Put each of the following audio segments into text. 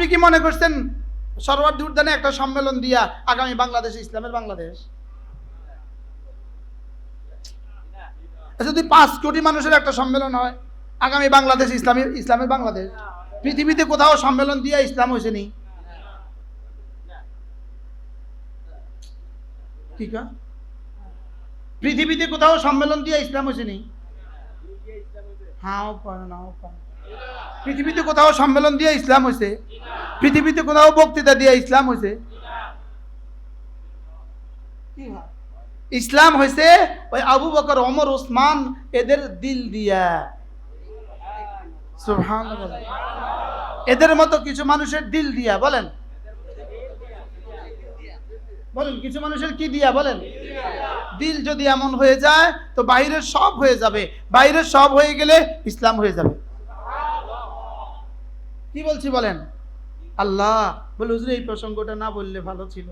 আপনি কি মনে করছেন সরোয়ার্দী উদ্যানে একটা সম্মেলন দিয়া আগামী বাংলাদেশ, ইসলামের বাংলাদেশ? যদি পাঁচ কোটি মানুষের একটা সম্মেলন হয়, আগামী বাংলাদেশ, ইসলামের ইসলামের বাংলাদেশ, পৃথিবীতে কোথাও সম্মেলন দিয়ে ইসলাম হয়েছে নি? ঠিক পৃথিবীতে কোথাও সম্মেলন দিয়ে ইসলাম হয়েছে নি? হ্যাঁ নাও পারে পৃথিবীতে কোথাও সম্মেলন দিয়ে ইসলাম হয়েছে পৃথিবীতে কোথাও বক্তৃতা দিয়ে ইসলাম হয়েছে ইসলাম হয়েছে ওই আবু বকর ওমর ওসমান এদের দিল দিয়া। এদের মতো কিছু মানুষের দিল দিয়া বলেন। বলেন কিছু মানুষের কি দিয়া বলেন। দিল যদি এমন হয়ে যায় তো বাইরের সব হয়ে যাবে। বাইরের সব হয়ে গেলে ইসলাম হয়ে যাবে। কি বলছি বলেন? আল্লাহ, বলে হুজুর, এই প্রসঙ্গটা না বললে ভালো ছিল।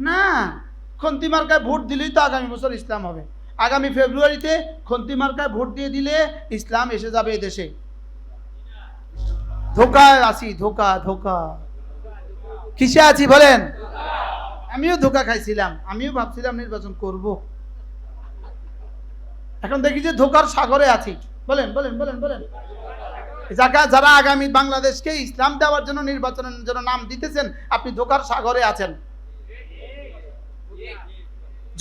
না, খন্তি মার্কায় ভোট দিলেই তো আগামী বছর ইসলাম হবে। আগামী ফেব্রুয়ারিতে খন্তি মার্কায় ভোট দিয়ে দিলে ইসলাম এসে যাবে দেশে। ধোকায় আছি, ধোকা ধোকা। কিসে আছি বলেন? আমিও ধোকা খাইছিলাম, আমিও ভাবছিলাম নির্বাচন করব। এখন দেখি যে ধোকার সাগরে আছি। বলেন বলেন বলেন বলেন। যারা যারা আগামী বাংলাদেশকে ইসলাম দেওয়ার জন্য নির্বাচনের জন্য নাম দিতেছেন, আপনি ধোকার সাগরে আছেন।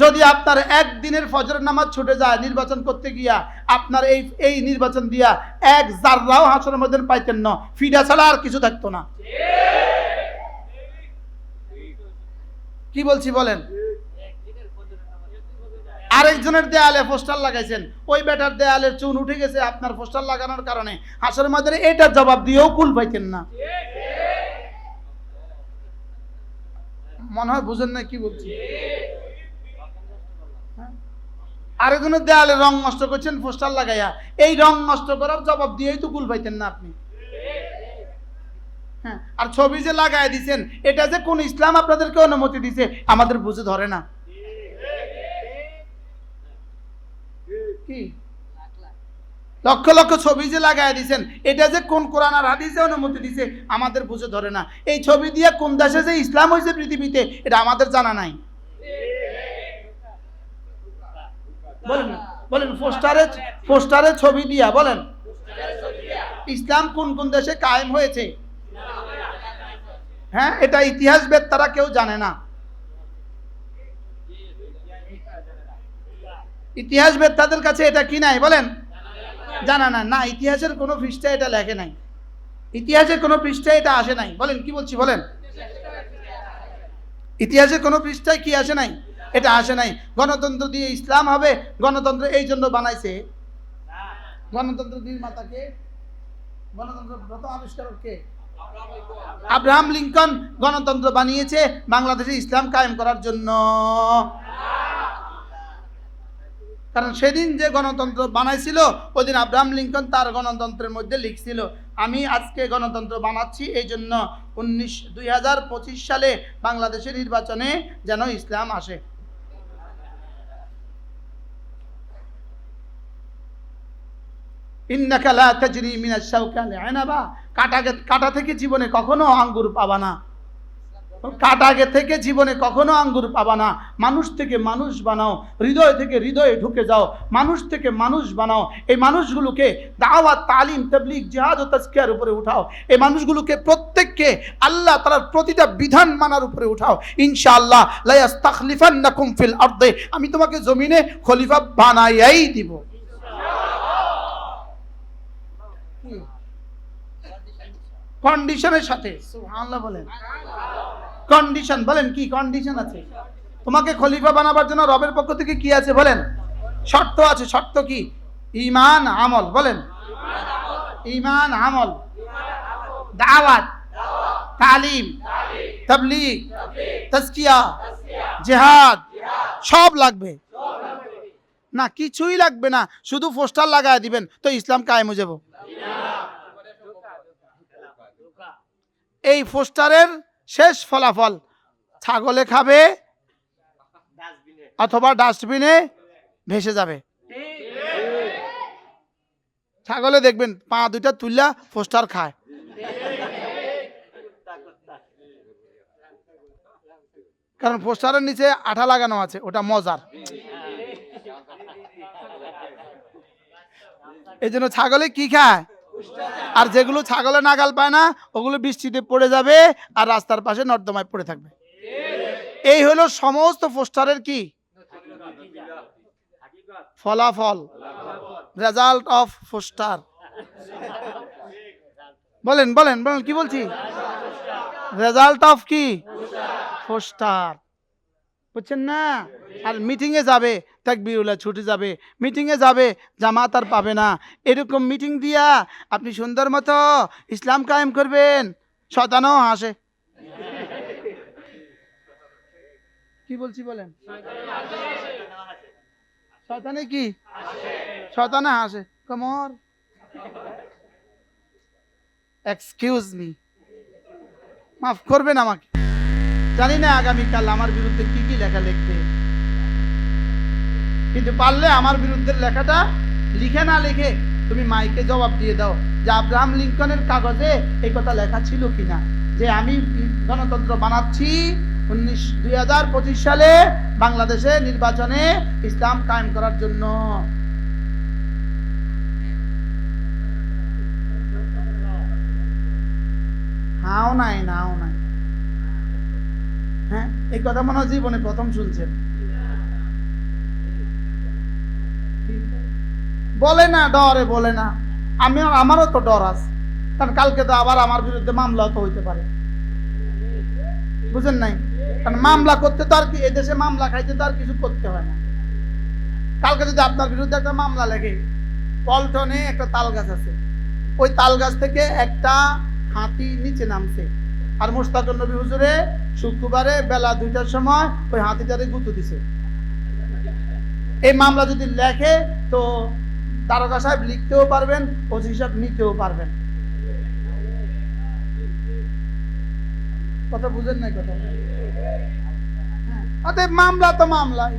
যদি আপনার একদিনের ফজরের নামাজ ছুটে যায় নির্বাচন করতে গিয়া, আপনার এই এই নির্বাচন দিয়া এক জাররাও হাসনের মধ্যে পাইতেন না। ফিডা ছাড়া আর কিছু থাকতো না। কি বলছি বলেন? আরেকজনের দেয়ালে পোস্টার লাগাইছেন। ওই বেটার দেয়ালের চুন উঠে গেছে আপনার পোস্টার লাগানোর কারণে। হাসর মাদের এটার জবাব দিয়েও কুল পাইতেন না। মনে হয় বুঝেন না কি বলছি? হ্যাঁ? আরেকজনের দেয়ালে রং নষ্ট করছেন, পোস্টার লাগাইয়া। এই রং নষ্ট করার জবাব দিয়েই তো কুল পাইতেন না আপনি। হ্যাঁ আর ছবি যে লাগাই দিছেন, এটা যে কোন ইসলাম আপনাদেরকে অনুমতি দিছে, আমাদের বুঝে ধরে না। কি? লক্ষ লক্ষ ছবি যে লাগাই দিছেন, এটা যে কোন কোরআন আর হাদিসে অনুমতি দিছে, আমাদের বুঝে ধরে না। এই ছবি দিয়ে কোন দেশে যে ইসলাম হয়েছে পৃথিবীতে, এটা আমাদের জানা নাই। বলেন বলেন, পোস্টারে পোস্টারে ছবি দিয়া, বলেন। ইসলাম কোন কোন দেশে কায়েম হয়েছে? হ্যাঁ এটা ইতিহাসবেদ তারা কেউ জানে না। ইতিহাসবেদ তাদের কাছে এটা কি নাই? বলেন। জানা না না, ইতিহাসের কোনো পৃষ্ঠায় এটা লেখে নাই। ইতিহাসের কোনো পৃষ্ঠায় এটা আসে নাই। বলেন, কি বলছি, বলেন। ইতিহাসের কোনো পৃষ্ঠায় কি আসে নাই? এটা আসে নাই। গণতন্ত্র দিয়ে ইসলাম হবে, গণতন্ত্র এই জন্য বানাইছে। গণতন্ত্র নির্মাতাকে গণতন্ত্র প্রথম আব্রাহাম লিঙ্কন গণতন্ত্র বানিয়েছে বাংলাদেশে ইসলাম কায়েম করার জন্য। কারণ সেদিন যে গণতন্ত্র বানাইছিল ওই দিন আব্রাহাম লিঙ্কন তার গণতন্ত্রের মধ্যে লিখছিল, আমি আজকে গণতন্ত্র বানাচ্ছি এই জন্য উনিশ, দুই সালে বাংলাদেশের নির্বাচনে যেন ইসলাম আসে। কাটা কাটা থেকে জীবনে কখনো আঙ্গুর পাবা না। কাটাগে থেকে জীবনে কখনো আঙ্গুর পাবা না। মানুষ থেকে মানুষ বানাও, হৃদয় থেকে হৃদয়ে ঢুকে যাও। মানুষ থেকে মানুষ বানাও। এই মানুষগুলোকে দাওয়াত, তালিম, তবলিগ, জিহাদ ও তাজকিয়ার উপরে উঠাও। এই মানুষগুলোকে প্রত্যেককে আল্লাহ তাআলার প্রতিটা বিধান মানার উপরে উঠাও। ইনশাআল্লাহ লা ইয়াস্তাখলিফান্নাকুম ফিল আরদে। আমি তোমাকে জমিনে খলিফা বানাইয়াই দিব। কন্ডিশনের সাথে। সুবহানাল্লাহ বলেন। কন্ডিশন বলেন কি কন্ডিশন আছে? তোমাকে খলিফা বানাবার জন্য রবের পক্ষ থেকে কি আছে বলেন? শর্ত আছে, শর্ত কি? ইমান আমল, বলেন। ইমান আমল। দাওয়াত। তালিম। তবলিগ। তাজকিয়া। জেহাদ। সব লাগবে। না, কিছুই লাগবে না, শুধু পোস্টার লাগায় দিবেন, তো ইসলাম কায়েম হয়ে যাব। এই পোস্টারের শেষ ফলাফল। ছাগলে খাবে অথবা ডাস্টবিনে ভেসে যাবে। ছাগলে দেখবেন, পা দুইটা তুললা পোস্টার খায়। কারণ পোস্টারের নিচে আঠা লাগানো আছে, ওটা মজার। এই জন্য ছাগলে কি খায়? আর যেগুলো ছাগলে নাগাল পায় না, ওগুলো বৃষ্টিতে পড়ে যাবে আর রাস্তার পাশে নর্দমায় পড়ে থাকবে। এই হলো সমস্ত পোস্টারের কি? ফলাফল। Result of poster. বলেন বলেন বলেন, কি বলছি? রেজাল্ট অফ কি? পোস্টার। বুঝছেন না? আর মিটিংয়ে যাবে, তাকবিরুল্লাহ ছুটে যাবে মিটিংয়ে যাবে, জামাত আর পাবে না। এরকম মিটিং দিয়া আপনি সুন্দর মতো ইসলাম কায়েম করবেন। শতানও হাসে। কি বলছি বলেন? শতানে কি? শতানে হাসে। কমর এক্সকিউজ মি মাফ করবেন আমাকে। জানি না আগামীকাল আমার বিরুদ্ধে কি লেখা লিখবে কিন্তু পারলে আমার বিরুদ্ধে লেখাটা লিখে না লিখে তুমি মাইকে জবাব দিয়ে দাও যে আব্রাহাম লিঙ্কনের কাগজে এই কথা লেখা ছিল কিনা। যে আমি গণতন্ত্র বানাচ্ছি উনিশ, দুই সালে বাংলাদেশে নির্বাচনে ইসলাম কায়েম করার জন্য। হাও নাই নাও নাই। হ্যাঁ? এই কথা মনে হয় জীবনে প্রথম শুনছেন। বলে না, ডরে বলে না। আমি আমারও তো ডর আছে। কারণ কালকে তো আবার আমার বিরুদ্ধে মামলা তো হইতে পারে। বুঝেন নাই? কারণ মামলা করতে তো আর কি, এদেশে মামলা খাইতে তো আর কিছু করতে হয় না। কালকে যদি আপনার বিরুদ্ধে একটা মামলা লেগে পল্টনে একটা তাল গাছ আছে। ওই তাল গাছ থেকে একটা হাতি নিচে নামছে। আর মুস্তাকুর নবী হুজুরে শুক্রবারে বেলা দুইটার সময় ওই হাতিটারে গুঁতো দিছে। এই মামলা যদি লেখে তো তারকা সাহেব লিখতেও পারবেন ওসি সাহেব নিতেও পারবেন। কথা বুঝেন নাই কথা? হ্যাঁ, অতএব মামলা তো মামলাই।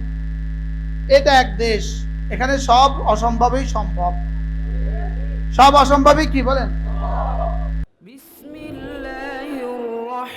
এটা এক দেশ এখানে সব অসম্ভবই সম্ভব। সব অসম্ভবই কি বলেন?